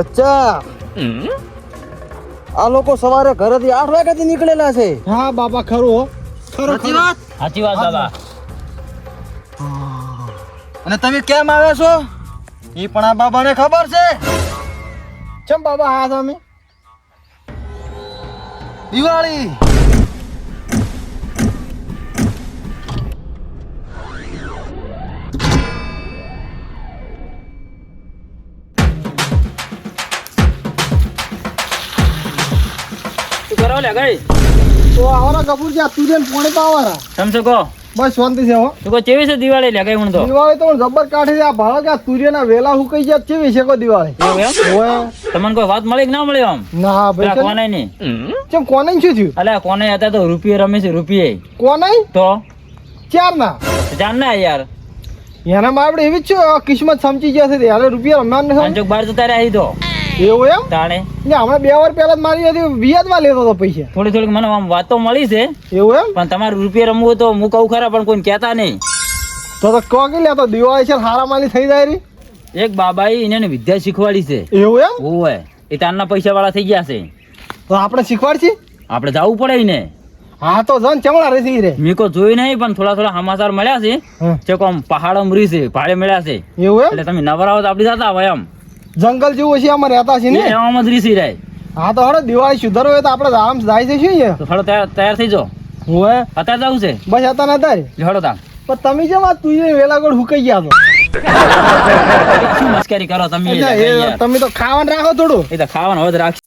બચ્ચા આ લોકો સવારે ઘરેથી આઠ વાગ્યાથી નીકળેલા છે. હા બાપા ખરું હો. સાચી વાત? સાચી વાત બાબા. અને તમે કેમ આવ્યા છો? એ પણ આ બાબાને ખબર છે. ચમ બાબા હા તમે? દિવાળી. શું લે ગઈ. તો આવરા કપૂર છે આ તુરિયન પોણે તો આવરા. તમે શું બસ શાંતિ છે હો. શું કહો કેવી છે દિવાળી લે ગઈ હું તો? દિવાળી તો જબર કાઢી છે આ ભાડો કે સૂર્યના વેલા હુકાઈ જાય કેવી છે કો દિવાળી? ઓય તમને કોઈ વાત મળી કે ના મળી આમ? ના ભાઈ કોને નહીં ચમ કોને શું થયું? અલ્યા કોને હતા તો રૂપિયે રમે છે રૂપિયે. કોને તો? ચાર ના જાણ ના યાર. એનામાં આપણે એવી જ છે કિસ્મત સમજી ગયા છે યારે રૂપિયા રમ્યા નથી. પાંચોક બાર તો તારે આવી તો. એવું એમ? તાણે. ને હમણાં બે વાર પહેલા મારી હતી વ્યાજમાં લેતો હતો પૈસા. થોડી થોડીક મને આમ વાતો મળી છે. એવું એમ? પણ તમારે રૂપિયા રમવું તો હું કહું ખરા પણ કોઈને કહેતા નહીં. તો તો કહો કે લેતો દિવાળી છે હારા માલી થઈ જાય રી. એક બાબાએ એને વિદ્યા શીખવાડી છે. એવું એમ? ઓવે એ તારના પૈસા વાળા થઈ ગયા છે. તો આપણે શીખવાડશી? આપણે જવું પડે ને હા તો જન ચમડા રહી રે? મેં કોઈ જોઈ નહીં પણ થોડા થોડા સમાચાર મળ્યા છે. જે કોમ પહાડો મરી છે ભાડે મળ્યા છે. એવું એટલે તમે નવરા હો તો આપણી સાથે આવે એમ. જંગલ જેવું છે આમાં રહેતા છે ને? એમાં જ રીસી રહે. હા તો હડો દિવાળી સુધર હોય તો આપણે આમ જાય છે શું તો થોડો તૈયાર થઈ જાઓ. હે અત્યારે જવું છે? બસ અત્યારે અત્યારે? હળો તા પણ તમે જેમ આ તું વેલા ગોળ હુકાઈ ગયા છો. શું મસ્કરી કરો તમે? તમે તો ખાવાનું રાખો થોડું. એ તો ખાવાનું હોય જ રાખશે.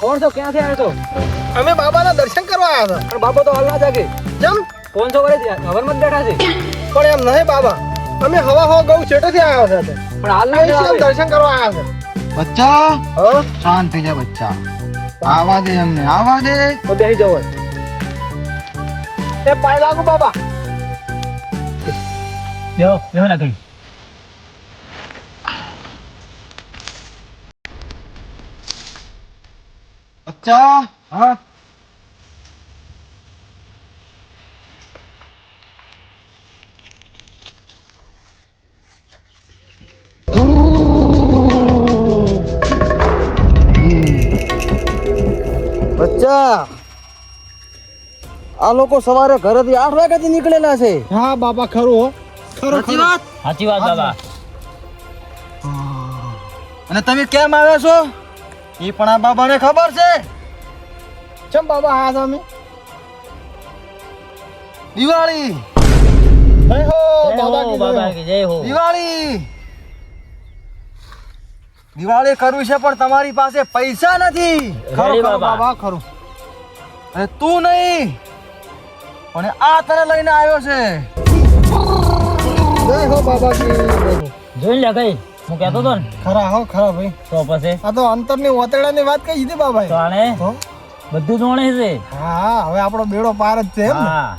કોણ છો? ક્યાંથી આવ્યો છો? અમે બાબાના દર્શન કરવા આવ્યા હતા. પણ બાબો તો હાલ ના જાગે. જેમ? છો વર્ષ હવનમાં બેઠા છે. પણ એમ નહીં બાબા. અમે હવા હવા ગૌ છેટેથી આવ્યા હતા પણ હાલ ના જાગે દર્શન કરવા આવ્યા બચ્ચા? હતા હા? શાંત થઈ જા બચ્ચા. આવા દે અમને આવા દે. તો બેહી જવો એ પાય લાગુ બાબા. જો જો ના બચ્ચા હા બચ્ચા આ લોકો સવારે ઘરેથી આઠ વાગ્યાથી નીકળેલા છે. હા બાબા ખરું હો. ખરો સાચી વાત? સાચી વાત બાબા અને તમે કેમ આવ્યા છો? એ પણ આ બાબાને ખબર છે. ચમ બાબા હા તમે દિવાળી! જય હો બાબા કી બાબા કી જય હો. દિવાળી! દિવાળી કરવી છે પણ તમારી પાસે પૈસા નથી. ખરું ખરું બાબા. ખરું. અને તું નહીં પણ આ તને લઈને આવ્યો છે. જય હો બાબા કી જોઈ લે કઈ હું કહેતો તો ને. ખરા હો ખરા ભાઈ. તો પછી? આ તો અંતરની ઓતેડાની વાત કહી દીધી બાબા તો આને? બધું જોણે છે. હા હા હવે આપણો બેડો પાર જ છે એમ હા.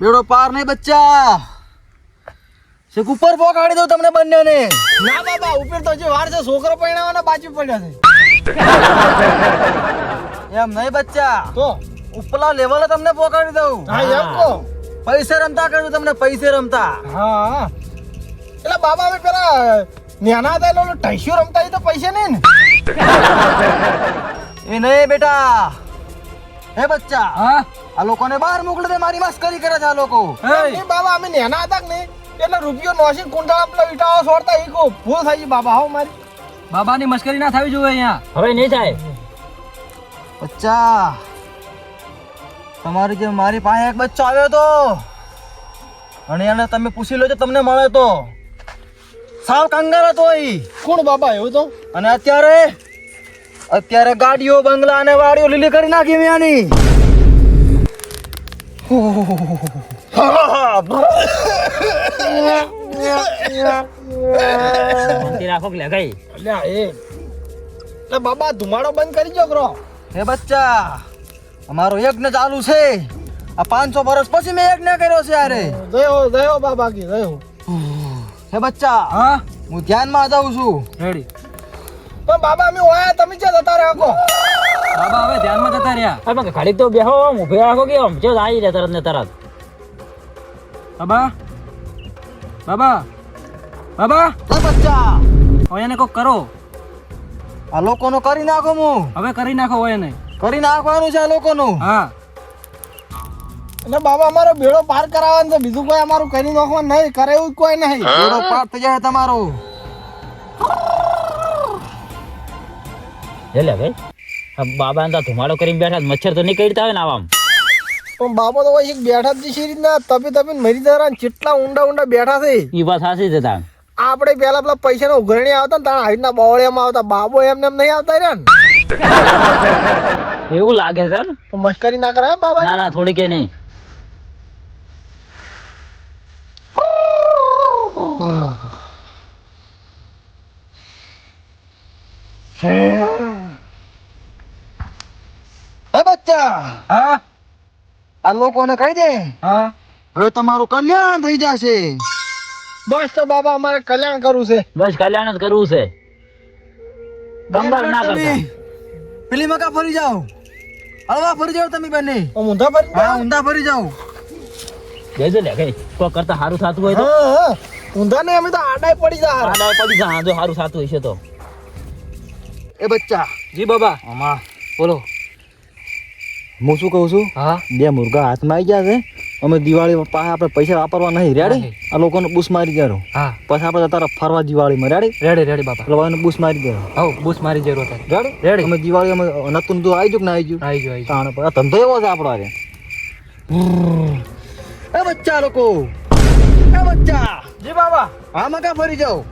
બેડો પાર નહીં બચ્ચા શેક ઉપર પહોંચાડી દઉં તમને બંનેને. ના બાબા ઉપર તો જે વાર છે છોકરો પરણાવવાના બાજુ પડ્યા છે. એમ નહીં બચ્ચા તો? ઉપલા લેવલે તમને પોકાડી દઉં. હા એમ કો પૈસે રમતા કરજો તમને પૈસે રમતા. હા. એટલે બાબા અમે પેલા નાના હતા એટલે ટાઈસ્યુ રમતા એ તો પૈસા નહીં ને. એ નહીં બેટા. હે બચ્ચા. હા? આ લોકોને બહાર મોકલી દે મારી મસ્કરી કરે છે આ લોકો. એ બાબા અમે નેના હતા કે નહીં? એટલે રૂપિયો નોસી કુંડાળા પેલા વિટાળો છોડતા ઈકો કહો ભૂલ થઈ ગઈ બાબા હો મારી. બાબાની મસ્કરી ના થવી જોઈએ અહીંયા. હવે નહીં થાય. બચ્ચા તમારી જે મારી પાસે એક બચ્ચો આવ્યો તો અને એને તમે પૂછી લો તમને મળે તો. સાવ કંગાર હતો એ કોણ બાબા એવું તો? અને અત્યારે અત્યારે ગાડીઓ બંગલા અને વાડીઓ લીલી કરી નાખી મેની રાખો કે એ. બાબા ધુમાડો બંધ કરી જો કરો હે બચ્ચા અમારો યજ્ઞ ચાલુ છે. આ પાંચસો વર્ષ પછી મેં યજ્ઞ કર્યો છે યારે. દયો દયો બાબા કી દયો હે બચ્ચા હા હું ધ્યાનમાં જાઉં છું. રેડી પણ બાબા અમે ઓયા તમે જે જતા રહ્યા કો બાબા હવે ધ્યાનમાં જતા રહ્યા. હા પણ ખાલી તો બેહો ઊભે રાખો કે આમ જો આવી રહ્યા તરત ને તરત. બાબા બાબા બાબા. બચ્ચા! હવે એને કોક કરો. આ લોકોનો કરી નાખો હું હવે કરી નાખો હોય એને. કરી નાખવાનું છે આ લોકોનું. હા. એટલે બાબા અમારો બેડો પાર કરાવવાનો છે. બીજું કોઈ અમારું કરી નાખવાનું નહીં. કરે એવું કોઈ નહીં. બેડો પાર થઈ જાય તમારો. લે લે ભાઈ બાબા અંદર ધુમાડો કરીને બેઠા મચ્છર તો નહીં કરતા હોય ને આવામ. પણ બાબા તો એક બેઠા જ છે રીતના? તપી તપીને મરી જરા ને કેટલા ઊંડા ઊંડા બેઠા છે. એ વાત સાચી છે તાણ. આપણે પેલા પેલા પૈસાના ઉઘરણી આવતા ને તારા હાઈટના બાવળિયામાં આવતા. બાબો એમને એમ નહીં આવતા રહ્યા ને. એવું લાગે છે ને? મશ્કરી ના કરાય બાબા ના ના થોડી કે નહીં. હે બચ્ચા હા? આ લોકોને કહી દે. હા? હવે તમારું કલ્યાણ થઈ જશે. બસ તો બાબા અમારે કલ્યાણ કરવું છે. બસ કલ્યાણ જ કરવું છે. બંગાળ ના કરતા. પેલી મકા ફરી જાઓ. હળવા ફરી જાઓ તમે બંને. ઊંધા ફરી હા ઊંધા ફરી જાઓ. જઈજો લે કઈ કો કરતા સારું થતું હોય તો. હા હા. ઊંધા ને અમે તો આડાય પડી જા આડાય પડી જા જો સારું થતું હશે તો. એ બચ્ચા. જી બાબા. અમા બોલો. હું શું કહું છું? હા. બે મુર્ગા હાથમાં આવી ગયા છે. અમે દિવાળી પાસે આપણે પૈસા વાપરવા નહીં. રેડી આ લોકોને બુશ મારી દેરો હા. પછી આપણે તારા ફરવા દિવાળીમાં. રેડી રેડી રેડી બાપા. એને બૂસ મારી દેરો હવ બૂસ મારી જરૂર હતા રેડી રેડી અમે દિવાળી અમે નતું નતું આવી ગયું ને આવી ગયું? આવી ગયું આવી ગયું. ધંધો એવો છે આપણો અરે એ બચ્ચા લોકો. એ બચ્ચા. જી બાબા. આમાં કા ફરી જાઓ?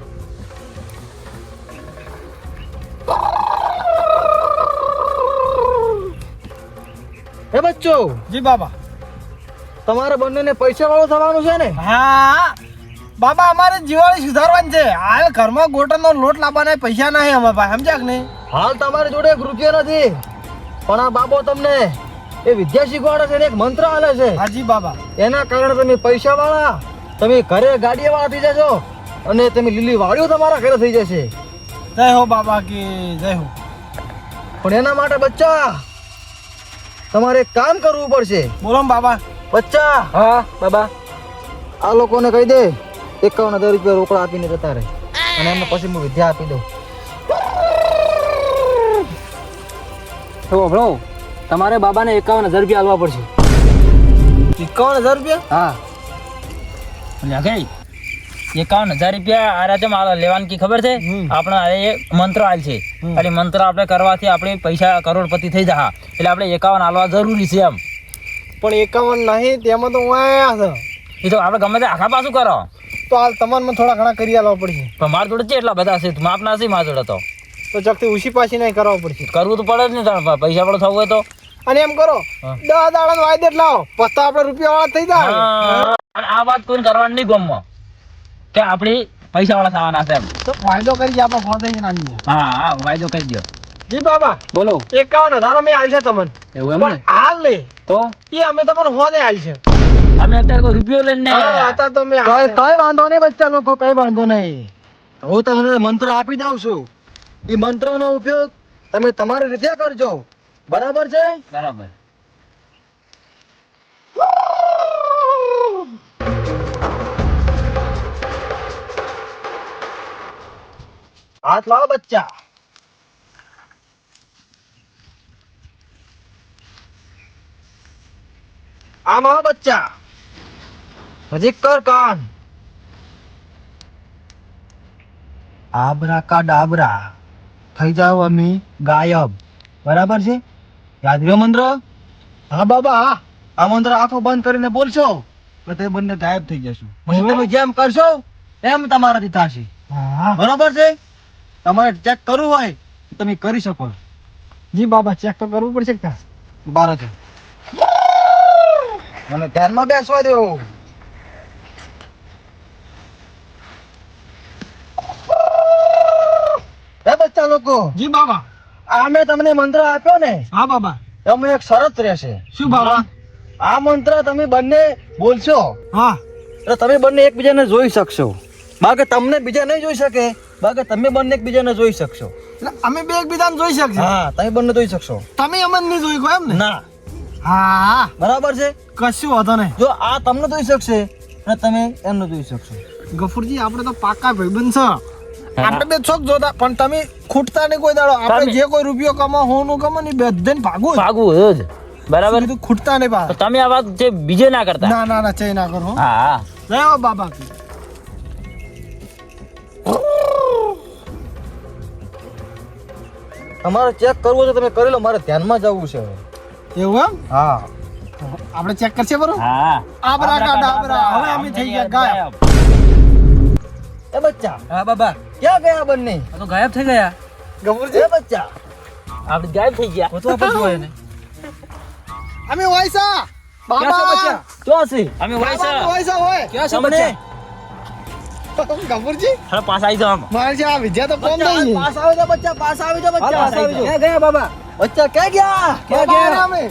એ બચ્ચો? જી બાબા. તમારે બંનેને પૈસા વાળો થવાનું છે ને? હા. બાબા અમારે જીવાળી સુધારવાની છે. હાલ ઘરમાં ગોટરનો લોટ લાવવાના પૈસા નહીં અમારા પાસે. સમજ્યા કે નહીં? હાલ તમારી જોડે એક રૂપિયો નથી. પણ આ બાબો તમને એ વિદ્યા શીખવાડે છે એક મંત્ર આલે છે. હાજી બાબા. એના કારણે તમે પૈસા વાળા તમે ઘરે ગાડી વાળા થઈ જશો અને તમે લીલી વાળીઓ તમારા ઘરે થઈ જશે. જય હો બાબા કે જય હો. પણ એના માટે બચ્ચા તમારે એક કામ કરવું પડશે. બોલો બાબા. બચ્ચા! હા? બાબા આ લોકોને કહી દે એકાવન હજાર રૂપિયા રોકડા આપીને જતા રહે. અને એમને પછી હું વિદ્યા આપી દઉં. તો બરો તમારે બાબાને એકાવન હજાર રૂપિયા આપવા પડશે. એકાવન હજાર રૂપિયા? હા. કઈ એકાવન હજાર રૂપિયા આ રાતે મારા લેવાની કી ખબર છે? આપણે આ એ મંત્ર આલ છે. અને મંત્ર આપણે કરવાથી આપણે પૈસા કરોડપતિ થઈ જહા. એટલે આપણે એકાવન આલવા જરૂરી છે એમ. પણ એકાવન નહીં તેમાં તો આયા છે. એ તો આપણે ગમે તે આખા પાછું કરો. તો હાલ તમારે થોડા ઘણા કરી આલવા પડશે. પણ માર જોડે છે એટલા બધા છે? માપ ના છે માર જોડે તો. તો ચકતી ઉછી પાછી નહીં કરવા પડશે. કરવું તો પડે જ નહીં તાણ પૈસા પણ થવું હોય તો. અને એમ કરો દસ દાડા નો વાયદે લાવો. પછી આપણે રૂપિયા વાળા થઈ જાય. અને આ વાત કોઈ કરવાની નહીં ગમમાં. કે આપણે પૈસા વાળા થવાના છે તો વાયદો કરી આપણે ફોન થઈ નાની હા હા વાયદો કરી દો જી બાબા બોલો. એકાવન હજાર અમે આલ છે તમને. એવું પણ હાલ લે તો? એ અમે તમને હોદે આલ છે. અમે અત્યારે કોઈ રૂપિયો લઈને નહીં આવ્યા. હતા તો મેં કઈ કઈ વાંધો નહીં બચ્ચા લોકો કઈ વાંધો નહીં. હું તમને મંત્ર આપી દઉં છું. એ મંત્રનો ઉપયોગ તમે તમારી રીતે કરજો. બરાબર છે? બરાબર. હાથ લાવો બચ્ચા આમ આવો બચ્ચા નજીક કર કાન આબરા કા ડાબરા થઈ જાઓ અમે ગાયબ બરાબર છે યાદ રહ્યો મંત્ર હા બાબા આ મંત્ર આંખો બંધ કરીને બોલશો તો બંને ગાયબ થઈ જશું પછી તમે જેમ કરશો એમ તમારાથી થશે બરાબર છે તમારે ચેક કરવું હોય તમે કરી શકો. જી બાબા ચેક તો કરવું પડશે કે બાર છે મને ધ્યાનમાં બેસવા દો. હે બચ્ચા લોકો જી બાબા. આ મેં તમને મંત્ર આપ્યો ને. હા બાબા. તમે એક શરત રહેશે. શું બાબા? આ મંત્ર તમે બંને બોલશો હા. તમે બંને એકબીજાને જોઈ શકશો. બાકી તમને બીજા નહીં જોઈ શકે. બાકી તમે બંને એકબીજાને જોઈ શકશો. એટલે અમે બે એકબીજાને જોઈ શકશો હા તમે બંને જોઈ શકશો. તમે અમને નહીં જોઈ ગયો એમ ને? ના. હા. બરાબર છે? કશું વાંધો નહીં. જો આ તમને જોઈ શકશે અને તમે એમને જોઈ શકશો. ગફુરજી આપણે તો પાકા ભાઈબંધ છે. આપણે બે છોક જોતા પણ તમે ખૂટતા નહીં કોઈ દાડો. આપણે જે કોઈ રૂપિયો કમા હોનું કમા ને બધે ભાગવું ભાગું ભાગવું જ. બરાબર? ખૂટતા નહીં પા તમે આ વાત જે બીજે ના કરતા. ના ના ના ચે ના કરો હા. હા બાબા તમારે ચેક કરવો છે તમે કરી લો મારે ધ્યાનમાં જવું છે એવું એમ? હા. આપણે ચેક કરશે બરો? હા. આબરા કા ડાબરા. હવે અમે થઈ ગયા ગાયબ. એ બચ્ચા. હા બાબા. ક્યાં ગયા બંને? તો ગાયબ થઈ ગયા. ગફુરજી છે? બચ્ચા. આપણે ગાયબ થઈ ગયા. તો આપણે જોયે ને અમે વાયસા. બાબા. ચોસી અમે બાબા, વાયસા વાયસા હોય. તમને ગફુરજી હવે પાછા આવી જાવ મારે છે આ વિદ્યા તો કોમ નહીં પાસ આવી જાઓ બચ્ચા પાસ આવી જાઓ બચ્ચા. પાસ આવી જાઓ. ગયા બાબા? બચ્ચા ક્યાં ગયા? ક્યાં ગયા? અમે.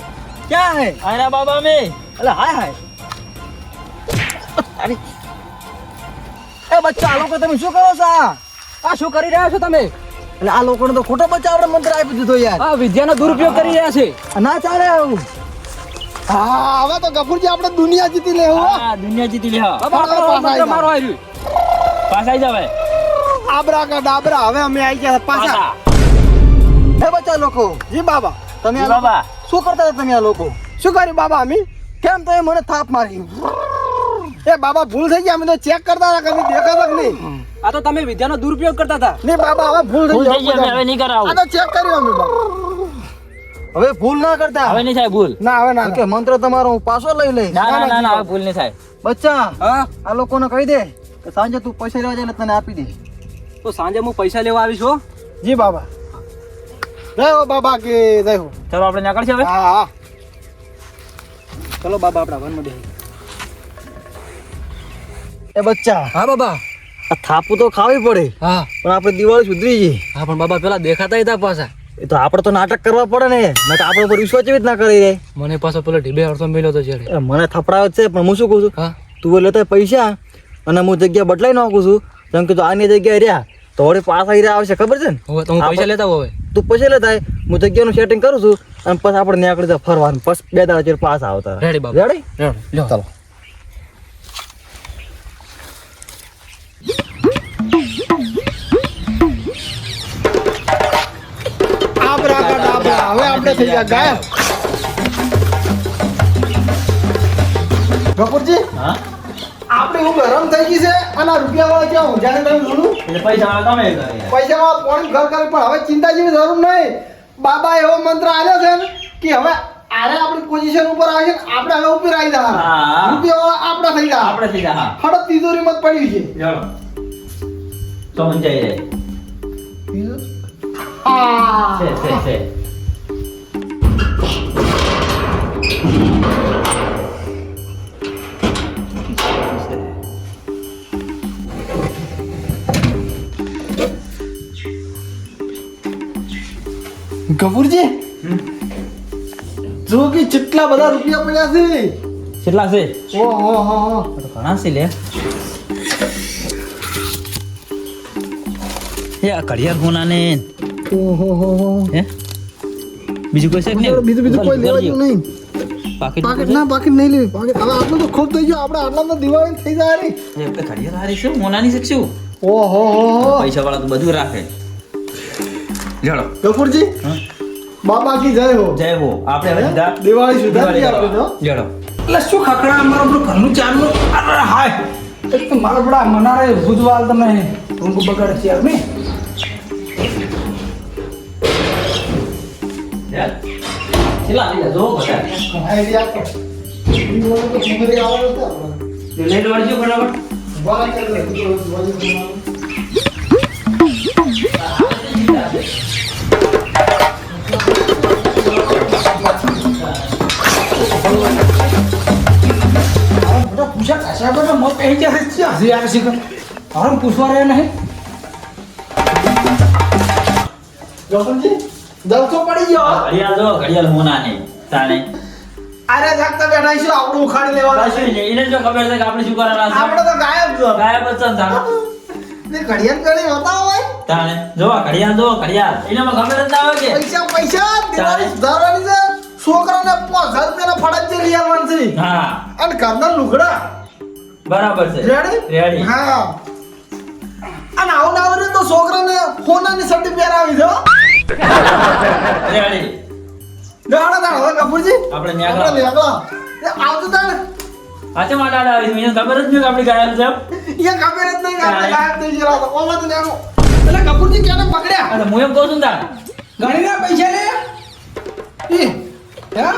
ક્યાં હે? અરે બાબા અમે. અલે હાય હાય. અરે. એ બચ્ચા આ લોકો તમે શું કરો છો આ? શું કરી રહ્યા છો તમે? એટલે આ લોકોને તો ખોટો બચ્ચા આપણે મંત્ર આપી દીધો યાર. આ વિદ્યાનો દુરુપયોગ કરી રહ્યા છે. ના ચાલે આવું. હા હવે તો ગફુરજી આપણે દુનિયા જીતી લેવું હો. દુનિયા જીતી લેવા મારો આવ્યું પાછા આવી જાવ. હવે. આબરા કા ડાબરા હવે અમે આવી ગયા પાછા. હે બચ્ચા લોકો જી બાબા તમે બાબા. શું કરતા હતા તમે આ લોકો? શું કર્યું બાબા અમે? કેમ તમે મને થાપ મારી? એ બાબા ભૂલ થઈ ગયા અમે તો ચેક કરતા હતા કદી દેખાતા જ નહીં. આ તો તમે વિદ્યાનો દુરુપયોગ કરતા હતા. નહીં બાબા હવે ભૂલ ભૂલ થઈ ગયા ગઈ હવે નહીં કરાવ. આ તો ચેક કર્યું અમે બાબા. હવે ભૂલ ના કરતા? હવે નહીં થાય ભૂલ. ના હવે ના. કે મંત્ર તમારો હું પાછો લઈ લઈશ. ના ના ના ના હવે ભૂલ નહીં થાય. બચ્ચા હા? આ લોકોને કહી દે. કે સાંજે તું પૈસા લેવા જાય એટલે તને આપી દે તો સાંજે હું પૈસા લેવા આવીશ હો. જી બાબા. જય હો બાબા કે જય હો. ચલો આપણે નીકળશે હવે. હા હા. ચલો બાબા આપણા વનમાં બેસી એ બચ્ચા. હા બાબા. આ થાપું તો ખાવી પડે. હા. પણ આપણે દિવાળી સુધરી જઈએ હા પણ બાબા પેલા દેખાતા હતા પાછા. એ તો આપણે તો નાટક કરવા પડે ને. નકર આપણે ઉપર વિશ્વાસ કેવી રીતના કરી દે મને પાછો પેલો ઢીબે અડધો મેલ્યો તો જ્યારે. મને થપડાવે છે પણ હું શું કહું છું? હા. તું લેતા પૈસા. અને હું જગ્યા બદલાઈ નાખું છું. જેમ કે તું આની જગ્યાએ રહ્યા તો વળી પાસ આવી રહ્યા આવશે ખબર છે ને? હવે તો હું પૈસા લેતા હોય હવે. તું પછી લેતા હું જગ્યાનું સેટિંગ કરું છું અને પછી આપણે નીકળી જાય ફરવાનું. પછી બે દાડા ચેર પાછા આવતા રેડી બાબા રેડી ચાલો. હવે આપણે થઈ ગયા ગાયબ. કપૂરજી હું? ગરમ થઈ ગઈ છે. અને આ રૂપિયા વાળા ક્યાં ઊંઝા તમે જોયું? એટલે પૈસા તમે પૈસા વાળા પોણી ઘર કરે પણ હવે ચિંતા જેવી જરૂર નહીં. બાબા એવો મંત્ર આવ્યો છે ને કે હવે આરે આપણી પોઝિશન ઉપર આવી છે આપણે હવે ઉપર આવી જવા હા. રૂપિયા વાળા આપણા થઈ ગયા. આપણે થઈ ગયા હા. તિજોરી મત પડી છે. આ છે છે છે. ગફુરજી જો કે કેટલા બધા રૂપિયા પડ્યા છે. કેટલા છે? ઓહો હો હો ઘણા છે લે. એ આ ઘડિયાળ ગુના ને ઓહો હો હો. હે? બીજું કોઈ છે નહીં? બીજું બીજું કોઈ લેવાનું નહીં. પાકેટ પાકેટ ના પાકેટ નહીં લેવી. પાકેટ હવે આટલું તો ખૂબ થઈ ગયો. આપણે આટલા તો દિવાળી થઈ જાય. રે ઘડિયાળ હારી છે મોનાની છે શું? ઓહો હો હો પૈસા વાળા તો બધું રાખે. ગફુરજી? હા? બાબા કી જય હો. જય હો. આપણે હવે સીધા. દિવાળી સુધારી આપણે. તો જડો એટલે શું ખખડા અમારો આપણું ઘરનું ચાલુ અરે હાય. એટલે તો મારા બડા મનારે ભૂતવાલ તમે ઊંઘ બગાડે છે આમ નહીં? લે જો બધા. આઈડિયા આપો તો સુંદરી આવે તો આપણે લઈ લો વળજો ફટાફટ. દિવાળી ચાલે દિવાળી દિવાળી કશા બધા મત કહી જાય છે હજી પૂછવા રહ્યા નહીં? પડી ગયો. ઘડિયાળ જો ઘડિયાળ મોનાની તાણે. અરે જાગતા બેઠા છું આપણું ઉખાડી લેવાના. છે એને જો ખબર છે કે આપણે શું કરવાના છે? આપણે તો ગાયબ છો. ગાયબ જ છે ને ઘડિયાળ તાણે જો ઘડિયાળ જો ઘડિયાળ. એનામાં ખબર જ ના હોય કે પૈસા પૈસા દિવાળી સુધારવાની છે. છોકરાને પાંચ હજાર રૂપિયાના ફળાજ લઈ આવવાનું છે. હા. અને ઘરના લુગડા. બરાબર છે. રેડી રેડી હા. અને આવું ના આવડે તો છોકરાને સોનાની સટ્ટી પહેરાવી દો રેડી દાડા દાડા હવે કપૂરજી. આપણે ન્યા આપણે લેવા એ આવતો તાણ. આજે માટે આડા આવી. મને ખબર જ નહીં આપણી ગાયબ છે એ ખબર જ નહીં આપણે ગાયબ થઈ ગયા તો ઓમાં તો ન્યાગો એટલે કપૂરજી કેને પકડ્યા? અરે હું એમ કહું છું તાણ ગણીના પૈસા લે. એ હે?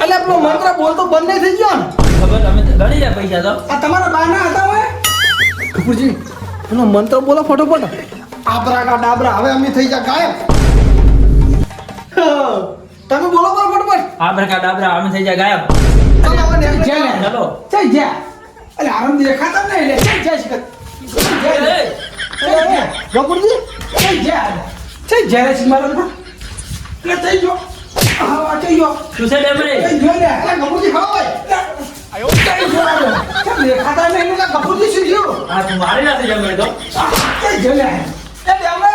એટલે આપણો મંત્ર બોલતો બંધ થઈ ગયો ને ખબર અમે ગણી જાય પૈસા તો આ તમારા બાના હતા હોય કપૂરજી એનો મંત્ર બોલો ફટોફટ આબરા કા ડાબરા હવે અમે થઈ જા ગાયબ તમે બોલો બોલો ફટોફટ આ કા ડાબરા અમે થઈ જાય ગાયબ ચાલો હવે નેકળો. જય લે. ચાલો જય જા એટલે આરામ દેખાતા ને લે જય જય શીખર જય લે એ, જય લે કપૂરજી જય જા જય જા રે મારા એટલે થઈ જો હા આ જય જો શું છે ડેમરે જય જો લે. કપૂરજી ખાવ હોય. જય જો કેમ દેખાતા નહીં? એટલે કપૂરજી શું થયું આ તું મારી નાખી જમરે તો. જય જો લે. એ ડેમરે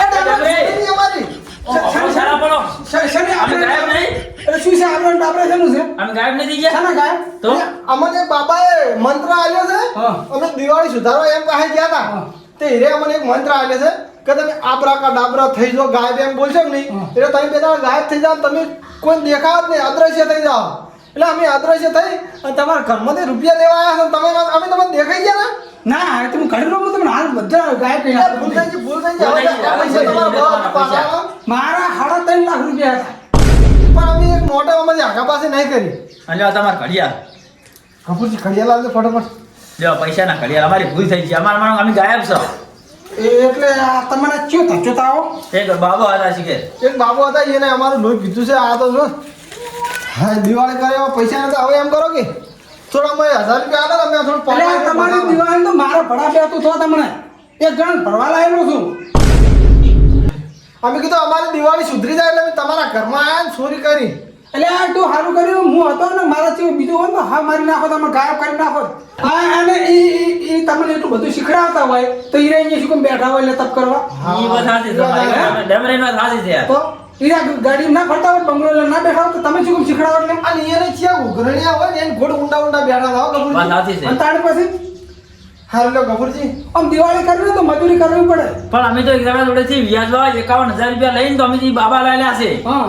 એ ડેમરે અમારી? અમે સારા પડો. શનિ અમે ગાયબ નહીં? એટલે શું છે આપણે ડાબરે શેનું છે? અમે ગાયબ નથી ગયા? શાના ગાયબ? તો? અમને બાબાએ મંત્ર આલ્યો છે. હા. અમે દિવાળી સુધારો એમ કહે ગયા હતા. તે હીરે અમને એક મંત્ર આલ્યો છે. કે તમે આબરા કા ડાબરા થઈ જાઓ ગાયબ એમ બોલશો નહીં? એટલે તમે બધા ગાયબ થઈ જાઓ તમે કોઈ દેખાવ જ નહીં અદ્રશ્ય થઈ જાઓ. એટલે અમે અદ્રશ્ય થઈ અને તમારા ઘરમાંથી રૂપિયા લેવા આવ્યા છો તમે અમે તમને દેખાઈ ગયા ને? ના એ તો ઘરે રહો તમને હાલ બધા ગાયબ થઈ ગયા ભૂલ થઈ ભૂલ થઈ હવે આવો. મારા સાડા ત્રણ લાખ રૂપિયા હતા. પણ અમે એક મોટા અમારી આગા પાસે નહીં કરી. અને તમાર ઘડિયાળ. કપૂરજી ઘડિયાળ લાવજો ફટાફટ. જો પૈસા ના ઘડિયાળ અમારી ભૂલ થઈ ગઈ. અમારા માણસ અમે ગાયબ છો. એટલે આ તમારે ચો ચોતા આવો? એક બાબો હતા શીખે એક બાબુ હતા એને અમારું લોહી પીધું છે આ તો જો. હા દિવાળી કરે પૈસા નતા હવે એમ કરો કે. થોડા અમે હજાર રૂપિયા આલો તમે થોડું આ તમારી દિવાળી તો મારા ભડા બે હતું તો તમને. એક ગણ ભરવા લાયેલો છું. અમે કીધું અમારી દિવાળી સુધરી જાય એટલે તમારા ઘરમાં આવ્યા ને ચોરી કરી. એટલે આ તું સારું કર્યું? હું હતો ને મારા જેવું બીજું હોય ને હા મારી નાખો તમે ગાયબ કરી નાખો. હા અને એ ઈ- ઈ તમને એટલું બધું શીખડાવતા હોય તો ઈ અહીંયા શું કેમ બેઠા હોય એટલે તપ કરવા ઈ વાત સાચી છે તમારી વાત સાચી છે. તો ગાડી ના ફરતા હોય બંગલો ના બેઠા હોય તો તમે શું કેમ શીખડાવો એટલે? અને એને ચિયા ઉઘરણિયા હોય એને ઘોડ ઊંડા ઊંડા બેઠા થાવ વાત સાચી છે. અને તાણી પછી? હારું લો ગફુરજી. આમ દિવાળી કરવી તો મજૂરી કરવી પડે. પણ અમે તો એક જણા જોડેથી વ્યાજમાં એકાવન હજાર રૂપિયા લઈને તો અમે બાબા લાવ્યા છે. હા.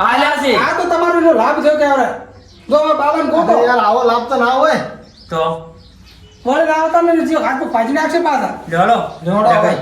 આલ્યા છે. આ તો તમારો એનો લાભ છે કે આવડે. જો હવે બાબાને ગોતો અરે યાર આવો લાભ તો ના હોય. તો? વળી ના આવતા ને જે હાથ પાછી નાખશે પાછા. જોડો જોડો. જગાઈ.